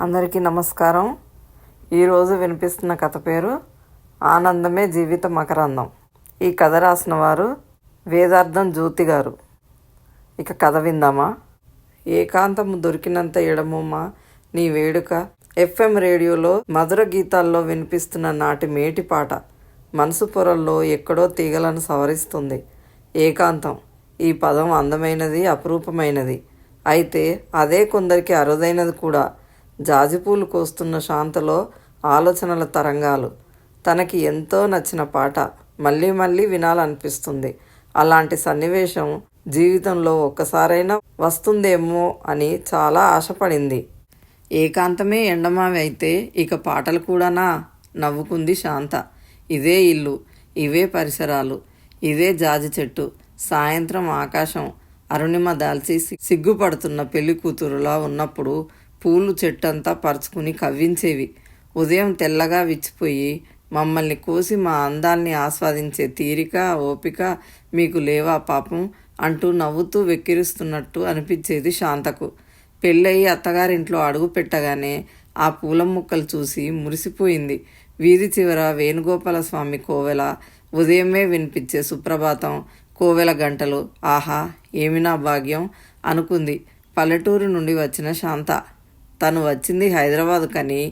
అందరికీ నమస్కారం. ఈరోజు వినిపిస్తున్న కథ పేరు ఆనందమే జీవిత మకరందం ఈ కథ రాసిన వారు వేదార్థం జ్యోతి గారు. ఇక కథ విందామా? ఏకాంతము దొరికినంత ఎడమమ్మా నీ వేడుక? ఎఫ్ఎం రేడియోలో మధుర గీతాల్లో వినిపిస్తున్న నాటి మేటి పాట మనసు పొరల్లో ఎక్కడో తీగలను సవరిస్తుంది. ఏకాంతం. ఈ పదం అందమైనది అపురూపమైనది. అయితే అదే కొందరికి అరుదైనది కూడా. జాజిపూలు కోస్తున్న శాంతలో ఆలోచనల తరంగాలు. తనకి ఎంతో నచ్చిన పాట మళ్ళీ మళ్ళీ వినాలనిపిస్తుంది. అలాంటి సన్నివేశం జీవితంలో ఒక్కసారైనా వస్తుందేమో అని చాలా ఆశపడింది. ఏకాంతమే ఎండమావి అయితే ఇక పాటలు కూడానా? నవ్వుకుంది శాంత. ఇదే ఇల్లు ఇవే పరిసరాలు ఇదే జాజి చెట్టు సాయంత్రం ఆకాశం అరుణిమ దాల్చి సిగ్గుపడుతున్న పెళ్ళి కూతురులా ఉన్నప్పుడు పూలు చెట్టంతా పరుచుకుని కవ్వించేవి. ఉదయం తెల్లగా విచ్చిపోయి మమ్మల్ని కోసి మా అందాల్ని ఆస్వాదించే తీరిక ఓపిక మీకు లేవా పాపం అంటూ నవ్వుతూ వెక్కిరిస్తున్నట్టు అనిపించేది శాంతకు. పెళ్ళయి అత్తగారింట్లో అడుగు పెట్టగానే ఆ పూల ముక్కలు చూసి మురిసిపోయింది. వీధి చివర వేణుగోపాల స్వామి కోవెల ఉదయమే వినిపించే సుప్రభాతం కోవెల గంటలు. ఆహా ఏమినా భాగ్యం అనుకుంది. పల్లెటూరు నుండి వచ్చిన శాంత. తను వచ్చింది హైదరాబాద్ కని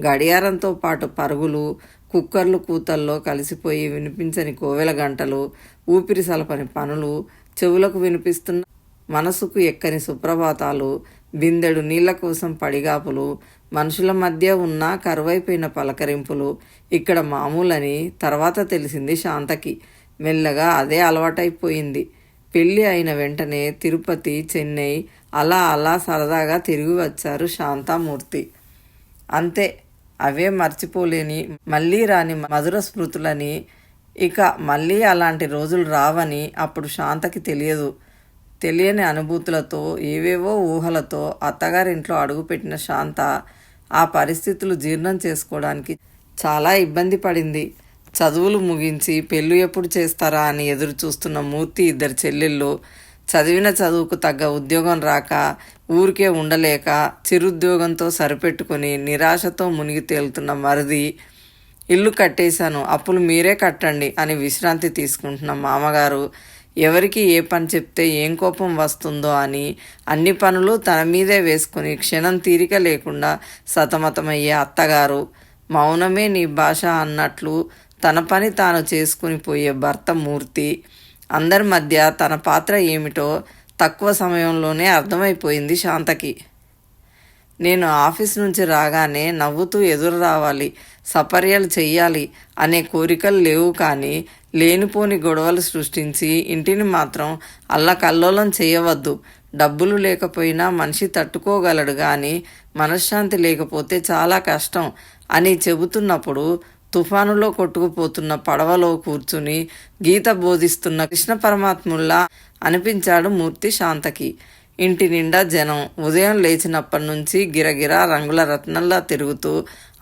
గడియారంతో పాటు పరుగులు కుక్కర్లు కూతల్లో కలిసిపోయి వినిపించని కోవెల గంటలు ఊపిరి సలపని పనులు చెవులకు వినిపిస్తున్న మనసుకు ఎక్కని సుప్రభాతాలు బిందెడు నీళ్ళ కోసం పడిగాపులు మనుషుల మధ్య ఉన్న కరువైపోయిన పలకరింపులు ఇక్కడ మామూలని తర్వాత తెలిసింది శాంతకి. మెల్లగా అదే అలవాటైపోయింది. పెళ్ళి అయిన వెంటనే తిరుపతి చెన్నై అలా అలా సరదాగా తిరిగి వచ్చారు శాంతామూర్తి. అంతే అవే మర్చిపోలేని మళ్ళీ రాని మధుర స్మృతులని. ఇక మళ్ళీ అలాంటి రోజులు రావని అప్పుడు శాంతకి తెలియదు. తెలియని అనుభూతులతో ఏవేవో ఊహలతో అత్తగారింట్లో అడుగుపెట్టిన శాంత ఆ పరిస్థితులు జీర్ణం చేసుకోవడానికి చాలా ఇబ్బంది పడింది. చదువులు ముగించి పెళ్ళి ఎప్పుడు చేస్తారా అని ఎదురు చూస్తున్న మూర్తి ఇద్దరు చెల్లెళ్ళు చదివిన చదువుకు తగ్గ ఉద్యోగం రాక ఊరికే ఉండలేక చిరుద్యోగంతో సరిపెట్టుకుని నిరాశతో మునిగి తేలుతున్న మరిది ఇల్లు కట్టేశాను అప్పులు మీరే కట్టండి అని విశ్రాంతి తీసుకుంటున్న మామగారు ఎవరికి ఏ పని చెప్తే ఏం కోపం వస్తుందో అని అన్ని పనులు తన మీదే వేసుకుని క్షణం తీరిక లేకుండా సతమతమయ్యే అత్తగారు మౌనమే నీ భాష అన్నట్లు తన పని తాను చేసుకుని పోయే భర్త మూర్తి అందరి మధ్య తన పాత్ర ఏమిటో తక్కువ సమయంలోనే అర్థమైపోయింది శాంతకి. నేను ఆఫీస్ నుంచి రాగానే నవ్వుతూ ఎదురు రావాలి సపర్యలు చెయ్యాలి అనే కోరికలు లేవు కానీ లేనిపోని గొడవలు సృష్టించి ఇంటిని మాత్రం అల్లకల్లోలం చేయవద్దు. డబ్బులు లేకపోయినా మనిషి తట్టుకోగలడు కానీ మనశ్శాంతి లేకపోతే చాలా కష్టం అని చెబుతున్నప్పుడు తుఫానులో కొట్టుకుపోతున్న పడవలో కూర్చుని గీత బోధిస్తున్న కృష్ణ పరమాత్ముల్లా అనిపించాడు మూర్తి శాంతకి. ఇంటి నిండా జనం ఉదయం లేచినప్పటి నుంచి గిరగిరా రంగుల రత్నంలా తిరుగుతూ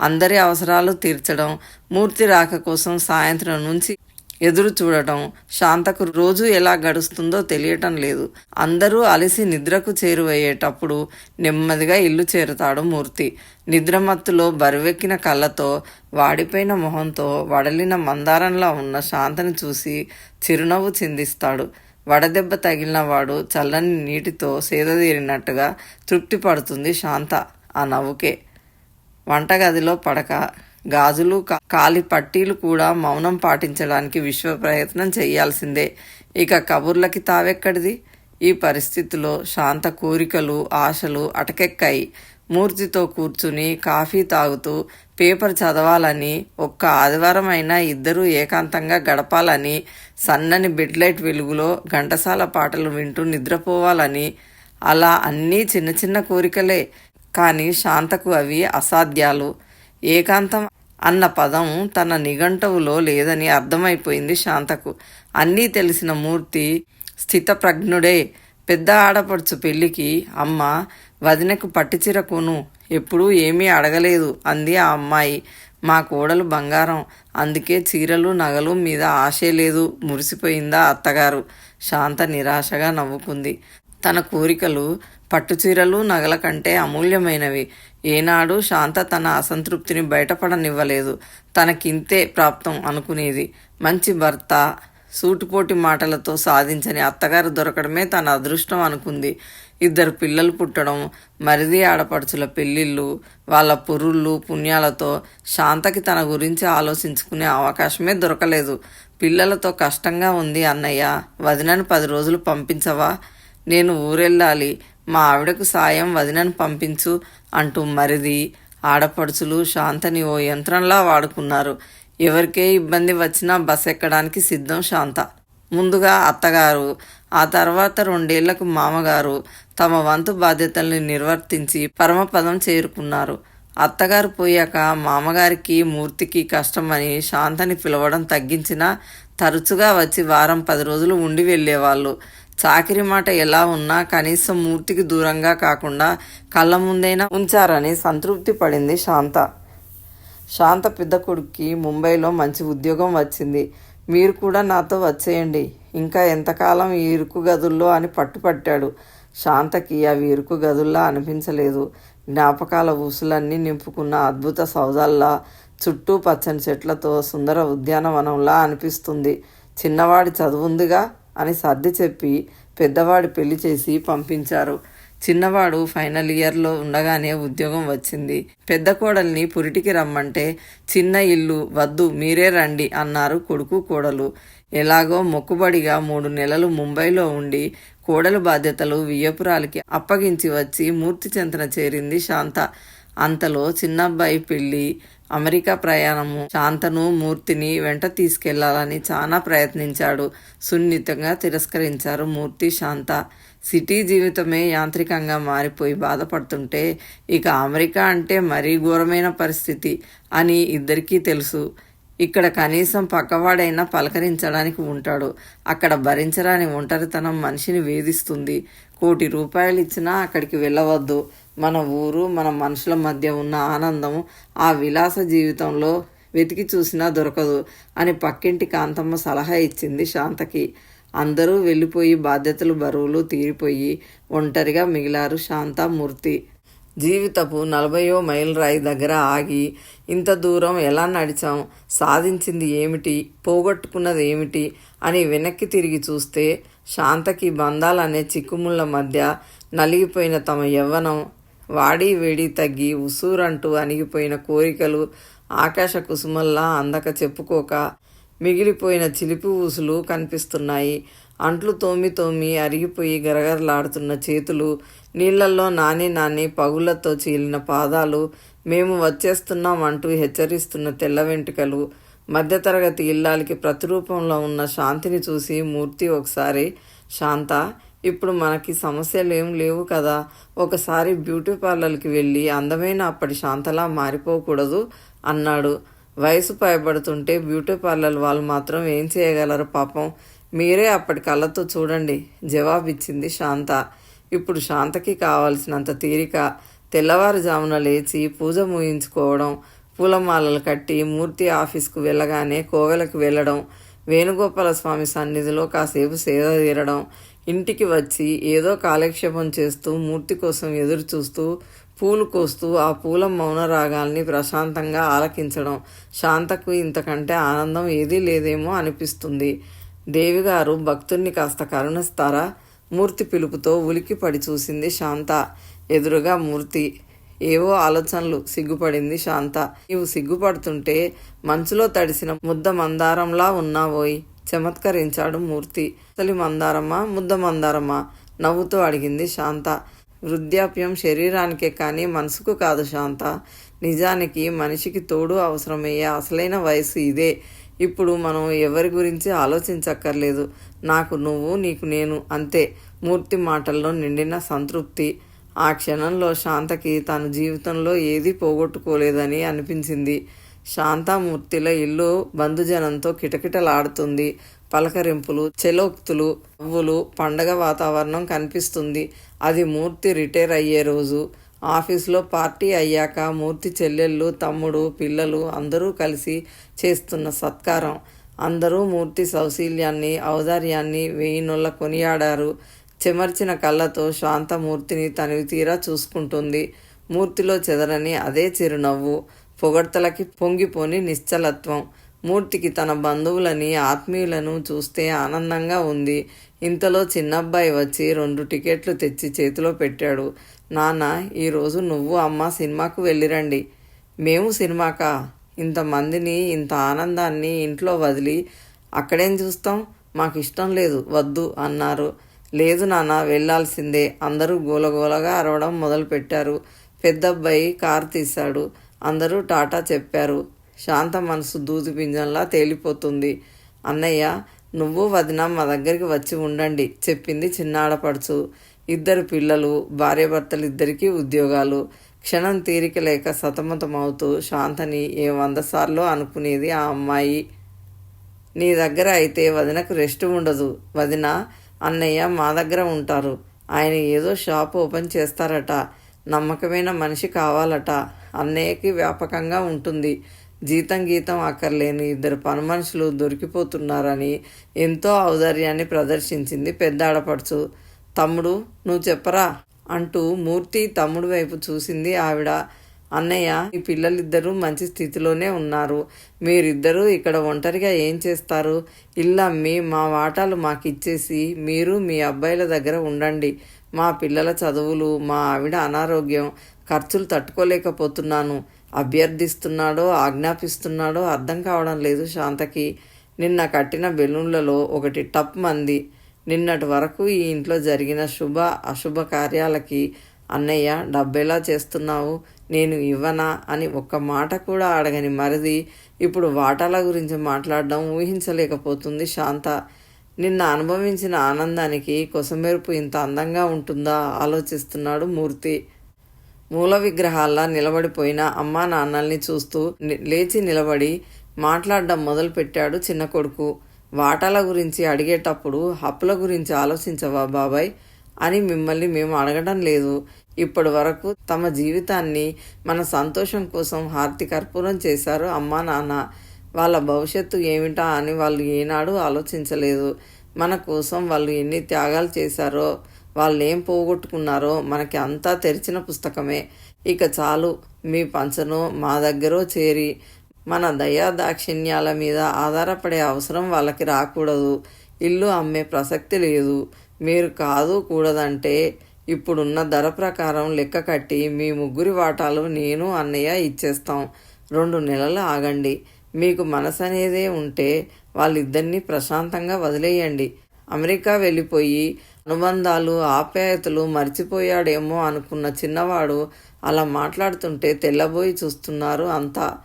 అందరి అవసరాలు తీర్చడం మూర్తి రాక కోసం సాయంత్రం నుంచి ఎదురు చూడటం శాంతకు రోజు ఎలా గడుస్తుందో తెలియటం లేదు. అందరూ అలసి నిద్రకు చేరువయ్యేటప్పుడు నెమ్మదిగా ఇల్లు చేరుతాడు మూర్తి. నిద్రమత్తులో బరువెక్కిన కళ్ళతో వాడిపోయిన మొహంతో వడలిన మందారంలా ఉన్న శాంతని చూసి చిరునవ్వు చిందిస్తాడు. వడదెబ్బ తగిలిన వాడు చల్లని నీటితో సేదదీరినట్టుగా తృప్తి పడుతుంది శాంత ఆ నవ్వుకే. వంటగదిలో పడక గాజులు కాలి పట్టీలు కూడా మౌనం పాటించడానికి విశ్వ ప్రయత్నం చేయాల్సిందే. ఇక కబుర్లకి తావెక్కడిది? ఈ పరిస్థితిలో శాంత కోరికలు ఆశలు అటకెక్కాయి. మూర్తితో కూర్చుని కాఫీ తాగుతూ పేపర్ చదవాలని ఒక్క ఆదివారం అయినా ఇద్దరూ ఏకాంతంగా గడపాలని సన్నని బెడ్ లైట్ వెలుగులో ఘంటసాల పాటలు వింటూ నిద్రపోవాలని అలా అన్నీ చిన్న చిన్న కోరికలే. కానీ శాంతకు అవి అసాధ్యాలు. ఏకాంతం అన్న పదం తన నిఘంటువులో లేదని అర్థమైపోయింది శాంతకు. అన్నీ తెలిసిన మూర్తి స్థితప్రజ్ఞుడే పెద్ద ఆడపడుచు పెళ్ళికి అమ్మ వదినకు పట్టిచీర కొను ఎప్పుడూ ఏమీ అడగలేదు అంది ఆ అమ్మాయి. మా కోడలు బంగారం అందుకే చీరలు నగలు మీద ఆశే లేదు మురిసిపోయిందా అత్తగారు. శాంత నిరాశగా నవ్వుకుంది. తన కోరికలు పట్టుచీరలు నగల కంటే అమూల్యమైనవి. ఏనాడు శాంత తన అసంతృప్తిని బయటపడనివ్వలేదు. తనకింతే ప్రాప్తం అనుకునేది. మంచి భర్త సూటిపోటి మాటలతో సాధించని అత్తగారు దొరకడమే తన అదృష్టం అనుకుంది. ఇద్దరు పిల్లలు పుట్టడం మరిది ఆడపడుచుల పెళ్ళిళ్ళు వాళ్ళ పురుళ్ళు పుణ్యాలతో శాంతకి తన గురించి ఆలోచించుకునే అవకాశమే దొరకలేదు. పిల్లలతో కష్టంగా ఉంది అన్నయ్య వదినను పది రోజులు పంపించవా? నేను ఊరెళ్ళాలి మా ఆవిడకు సాయం వదినను పంపించు అంటూ మరిది ఆడపడుచులు శాంతని ఓ యంత్రంలా వాడుకున్నారు. ఎవరికే ఇబ్బంది వచ్చినా బస్ ఎక్కడానికి సిద్ధం శాంత. ముందుగా అత్తగారు ఆ తర్వాత రెండేళ్ళకు మామగారు తమ వంతు బాధ్యతల్ని నిర్వర్తించి పరమపదం చేరుకున్నారు. అత్తగారు పోయాక మామగారికి మూర్తికి కష్టమని శాంతని పిలవడం తగ్గించినా తరచుగా వచ్చి వారం పది రోజులు ఉండి వెళ్ళేవాళ్ళు. చాకిరి మాట ఎలా ఉన్నా కనీసం మూర్తికి దూరంగా కాకుండా కళ్ళ ముందైనా ఉంచారని సంతృప్తి పడింది శాంత. శాంత పెద్ద కొడుక్కి ముంబైలో మంచి ఉద్యోగం వచ్చింది. మీరు కూడా నాతో వచ్చేయండి. ఇంకా ఎంతకాలం ఈ ఇరుకు గదుల్లో అని పట్టుపట్టాడు. శాంతకి అవి ఇరుకు గదుల్లా అనిపించలేదు. జ్ఞాపకాల ఊసులన్నీ నింపుకున్న అద్భుత సౌదాల్లా చుట్టూ పచ్చని చెట్లతో సుందర ఉద్యానవనంలా అనిపిస్తుంది. చిన్నవాడి చదువుందిగా అని సర్ది చెప్పి పెద్దవాడు పెళ్ళి చేసి పంపించారు. చిన్నవాడు ఫైనల్ ఇయర్లో ఉండగానే ఉద్యోగం వచ్చింది. పెద్ద కోడల్ని పురిటికి రమ్మంటే చిన్న ఇల్లు వద్దు మీరే రండి అన్నారు కొడుకు కోడలు. ఎలాగో మొక్కుబడిగా మూడు నెలలు ముంబైలో ఉండి కోడలు బాధ్యతలు వియ్యపురాలకి అప్పగించి వచ్చి మూర్తి చెంతన చేరింది శాంత. అంతలో చిన్నబ్బాయి పెళ్ళి అమెరికా ప్రయాణము శాంతను మూర్తిని వెంట తీసుకెళ్ళాలని చాలా ప్రయత్నించాడు. సున్నితంగా తిరస్కరించారు మూర్తి శాంత. సిటీ జీవితమే యాంత్రికంగా మారిపోయి బాధపడుతుంటే ఇక అమెరికా అంటే మరీ ఘోరమైన పరిస్థితి అని ఇద్దరికీ తెలుసు. ఇక్కడ కనీసం పక్కవాడైనా పలకరించడానికి ఉంటాడు. అక్కడ భరించరాని ఒంటరితనం మనిషిని వేధిస్తుంది. కోటి రూపాయలు ఇచ్చినా అక్కడికి వెళ్ళవద్దు. మన ఊరు మన మనుషుల మధ్య ఉన్న ఆనందం ఆ విలాస జీవితంలో వెతికి చూసినా దొరకదు అని పక్కింటి కాంతమ్మ సలహా ఇచ్చింది శాంతకి. అందరూ వెళ్ళిపోయి బాధ్యతలు బరువులు తీరిపోయి ఒంటరిగా మిగిలారు శాంత మూర్తి. జీవితపు నలభయో మైల్ రాయి దగ్గర ఆగి ఇంత దూరం ఎలా నడిచాం? సాధించింది ఏమిటి? పోగొట్టుకున్నది ఏమిటి? అని వెనక్కి తిరిగి చూస్తే శాంతకి బంధాలనే చిక్కుముళ్ళ మధ్య నలిగిపోయిన తమ యవ్వనం వాడి వేడి తగ్గి ఉసూరంటూ అణిగిపోయిన కోరికలు ఆకాశ కుసుమల్లా అందక చెప్పుకోక మిగిలిపోయిన చిలిపి ఊసులు కనిపిస్తున్నాయి. అంట్లు తోమి తోమి అరిగిపోయి గరగరలాడుతున్న చేతులు నీళ్ళల్లో నాని నాని పగులతో చీలిన పాదాలు మేము వచ్చేస్తున్నాం అంటూ హెచ్చరిస్తున్న తెల్ల వెంట్రుకలు మధ్యతరగతి ఇల్లాలకి ప్రతిరూపంలో ఉన్న శాంతిని చూసి మూర్తి ఒకసారి శాంత ఇప్పుడు మనకి సమస్యలు ఏం లేవు కదా. ఒకసారి బ్యూటీ పార్లర్కి వెళ్ళి అందమైన అప్పటి శాంతలా మారిపోకూడదు అన్నాడు. వయసు పైబడుతుంటే బ్యూటీ పార్లర్ వాళ్ళు మాత్రం ఏం చేయగలరు పాపం. మీరే అప్పటి కళ్ళతో చూడండి జవాబిచ్చింది శాంత. ఇప్పుడు శాంతకి కావాల్సినంత తీరిక తెల్లవారుజామున లేచి పూజ ముగించుకోవడం పూలమాలలు కట్టి మూర్తి ఆఫీస్కు వెళ్ళగానే కోవెలకు వెళ్ళడం వేణుగోపాల స్వామి సన్నిధిలో కాసేపు సేద తీరడం ఇంటికి వచ్చి ఏదో కాలక్షేపం చేస్తూ మూర్తి కోసం ఎదురు చూస్తూ పూలు కోస్తూ ఆ పూల మౌన రాగాల్ని ప్రశాంతంగా ఆలకించడం. శాంతకు ఇంతకంటే ఆనందం ఏదీ లేదేమో అనిపిస్తుంది. దేవిగారు భక్తుణ్ణి కాస్త కరుణిస్తారా? మూర్తి పిలుపుతో ఉలికి పడి చూసింది శాంత. ఎదురుగా మూర్తి. ఏవో ఆలోచనలు సిగ్గుపడింది శాంత. నీవు సిగ్గుపడుతుంటే మంచులో తడిసిన ముద్ద మందారంలా ఉన్నావోయ్. చమత్కరించాడు మూర్తి. అసలు మందారమ్మా ముద్ద మందారమ్మా నవ్వుతూ అడిగింది శాంత. వృద్ధాప్యం శరీరానికే కానీ మనసుకు కాదు శాంత. నిజానికి మనిషికి తోడు అవసరమయ్యే అసలైన వయసు ఇదే. ఇప్పుడు మనం ఎవరి గురించి ఆలోచించక్కర్లేదు. నాకు నువ్వు నీకు నేను అంతే. మూర్తి మాటల్లో నిండిన సంతృప్తి. ఆ క్షణంలో శాంతకి తన జీవితంలో ఏదీ పోగొట్టుకోలేదని అనిపించింది. శాంతామూర్తిల ఇల్లు బంధుజనంతో కిటకిటలాడుతుంది. పలకరింపులు చెలోక్తులు నవ్వులు పండగ వాతావరణం కనిపిస్తుంది. అది మూర్తి రిటైర్ అయ్యే రోజు. ఆఫీస్లో పార్టీ అయ్యాక మూర్తి చెల్లెళ్ళు తమ్ముడు పిల్లలు అందరూ కలిసి చేస్తున్న సత్కారం. అందరూ మూర్తి సౌశీల్యాన్ని ఔదార్యాన్ని వేయినుల్ల కొనియాడారు. చెమర్చిన కళ్ళతో శాంతమూర్తిని తనివి తీరా చూసుకుంటుంది. మూర్తిలో చెదరని అదే చిరునవ్వు. పొగడ్తలకి పొంగిపోని నిశ్చలత్వం. మూర్తికి తన బంధువులని ఆత్మీయులను చూస్తే ఆనందంగా ఉంది. ఇంతలో చిన్నబ్బాయి వచ్చి రెండు టికెట్లు తెచ్చి చేతిలో పెట్టాడు. నాన్న ఈరోజు నువ్వు అమ్మ సినిమాకు వెళ్ళిరండి. మేము సినిమాకా? ఇంతమందిని ఇంత ఆనందాన్ని ఇంట్లో వదిలి అక్కడేం చూస్తాం? మాకు ఇష్టం లేదు వద్దు అన్నారు. లేదు నాన్న వెళ్ళాల్సిందే. అందరూ గోలగోలగా అరవడం మొదలుపెట్టారు. పెద్దబ్బాయి కారు తీశాడు. అందరూ టాటా చెప్పారు. శాంత మనసు దూది పింజంలా తేలిపోతుంది. అన్నయ్య నువ్వు వదిన మా దగ్గరికి వచ్చి ఉండండి చెప్పింది చిన్నాడపడుచు. ఇద్దరు పిల్లలు భార్యాభర్తలు ఇద్దరికీ ఉద్యోగాలు. క్షణం తీరిక లేక సతమతమవుతూ శాంతని ఏ వంద సార్లు అనుకునేది ఆ అమ్మాయి. నీ దగ్గర అయితే వదినకు రెస్ట్ ఉండదు. వదిన అన్నయ్య మా దగ్గర ఉంటారు. ఆయన ఏదో షాప్ ఓపెన్ చేస్తారట. నమ్మకమైన మనిషి కావాలట. అన్నయ్యకి వ్యాపకంగా ఉంటుంది. జీతం గీతం అక్కర్లేని ఇద్దరు పని మనుషులు దొరికిపోతున్నారని ఎంతో ఔదార్యాన్ని ప్రదర్శించింది పెద్ద ఆడపడుచు తమ్ముడు నువ్వు చెప్పరా? అంటూ మూర్తి తమ్ముడు వైపు చూసింది ఆవిడ. అన్నయ్య ఈ పిల్లలిద్దరూ మంచి స్థితిలోనే ఉన్నారు. మీరిద్దరూ ఇక్కడ ఒంటరిగా ఏం చేస్తారు? ఇల్లమ్మి మా వాటాలు మాకు ఇచ్చేసి మీరు మీ అబ్బాయిల దగ్గర ఉండండి. మా పిల్లల చదువులు మా ఆవిడ అనారోగ్యం ఖర్చులు తట్టుకోలేకపోతున్నాను. అభ్యర్థిస్తున్నాడో ఆజ్ఞాపిస్తున్నాడో అర్థం కావడం లేదు శాంతకి. నిన్న కట్టిన బెలూన్లలో ఒకటి టప్ మంది. నిన్నటి వరకు ఈ ఇంట్లో జరిగిన శుభ అశుభ కార్యాలకి అన్నయ్య డబ్బెలా చేస్తున్నావు? నేను ఇవ్వనా? అని ఒక్క మాట కూడా అడగని మరిది ఇప్పుడు వాటాల గురించి మాట్లాడడం ఊహించలేకపోతుంది శాంత. నిన్న అనుభవించిన ఆనందానికి కొసమెరుపు ఇంత అందంగా ఉంటుందా ఆలోచిస్తున్నాడు మూర్తి. మూల విగ్రహాల్లా నిలబడిపోయిన అమ్మా నాన్నల్ని చూస్తూ లేచి నిలబడి మాట్లాడడం మొదలుపెట్టాడు చిన్న కొడుకు. వాటాల గురించి అడిగేటప్పుడు హప్పుల గురించి ఆలోచించవా బాబాయ్? అని మిమ్మల్ని మేము అడగడం లేదు. ఇప్పటి వరకు తమ జీవితాన్ని మన సంతోషం కోసం హార్తి కర్పూరం చేశారు అమ్మా నాన్న. వాళ్ళ భవిష్యత్తు ఏమిటా అని వాళ్ళు ఏనాడు ఆలోచించలేదు. మన కోసం వాళ్ళు ఎన్ని త్యాగాలు చేశారో వాళ్ళు ఏం పోగొట్టుకున్నారో మనకి అంతా తెరిచిన పుస్తకమే. ఇక చాలు మీ పంచను మా దగ్గర చేరి మన దయా దాక్షిణ్యాల మీద ఆధారపడే అవసరం వాళ్ళకి రాకూడదు. ఇల్లు అమ్మే ప్రసక్తి లేదు. మీరు కాదు కూడదంటే ఇప్పుడున్న ధర ప్రకారం లెక్క కట్టి మీ ముగ్గురి వాటాలు నేను అన్నయ్య ఇచ్చేస్తాం. రెండు నెలలు ఆగండి. మీకు మనసు అనేదే ఉంటే వాళ్ళిద్దరినీ ప్రశాంతంగా వదిలేయండి. అమెరికా వెళ్ళిపోయి అనుబంధాలు ఆప్యాయతలు మర్చిపోయాడేమో అనుకున్న చిన్నవాడు అలా మాట్లాడుతుంటే తెల్లబోయి చూస్తున్నారు అంతా.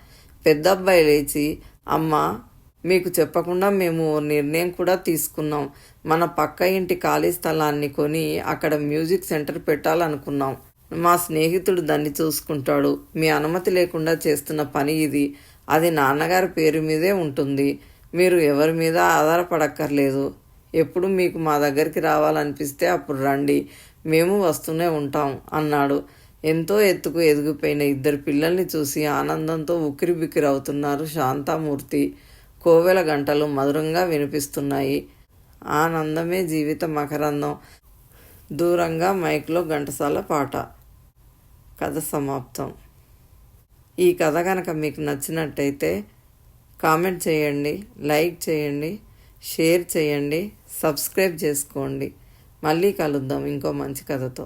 పెద్దబ్బాయి లేచి అమ్మ మీకు చెప్పకుండా మేము ఓ నిర్ణయం కూడా తీసుకున్నాం. మన పక్క ఇంటి ఖాళీ స్థలాన్ని కొని అక్కడ మ్యూజిక్ సెంటర్ పెట్టాలనుకున్నాం. మా స్నేహితుడు దాన్ని చూసుకుంటాడు. మీ అనుమతి లేకుండా చేస్తున్న పని ఇది. అది నాన్నగారి పేరు మీదే ఉంటుంది. మీరు ఎవరి మీద ఆధారపడక్కర్లేదు. ఎప్పుడు మీకు మా దగ్గరికి రావాలనిపిస్తే అప్పుడు రండి. మేము వస్తూనే ఉంటాం అన్నాడు. ఎంతో ఎత్తుకు ఎదిగిపోయిన ఇద్దరు పిల్లల్ని చూసి ఆనందంతో ఉక్కిరి అవుతున్నారు శాంతామూర్తి. కోవెల గంటలు మధురంగా వినిపిస్తున్నాయి. ఆనందమే జీవిత మకరందం. దూరంగా మైక్లో ఘంటసాల పాట. కథ సమాప్తం. ఈ కథ కనుక మీకు నచ్చినట్టయితే కామెంట్ చేయండి లైక్ చేయండి షేర్ చేయండి సబ్స్క్రైబ్ చేసుకోండి. మళ్ళీ కలుద్దాం ఇంకో మంచి కథతో.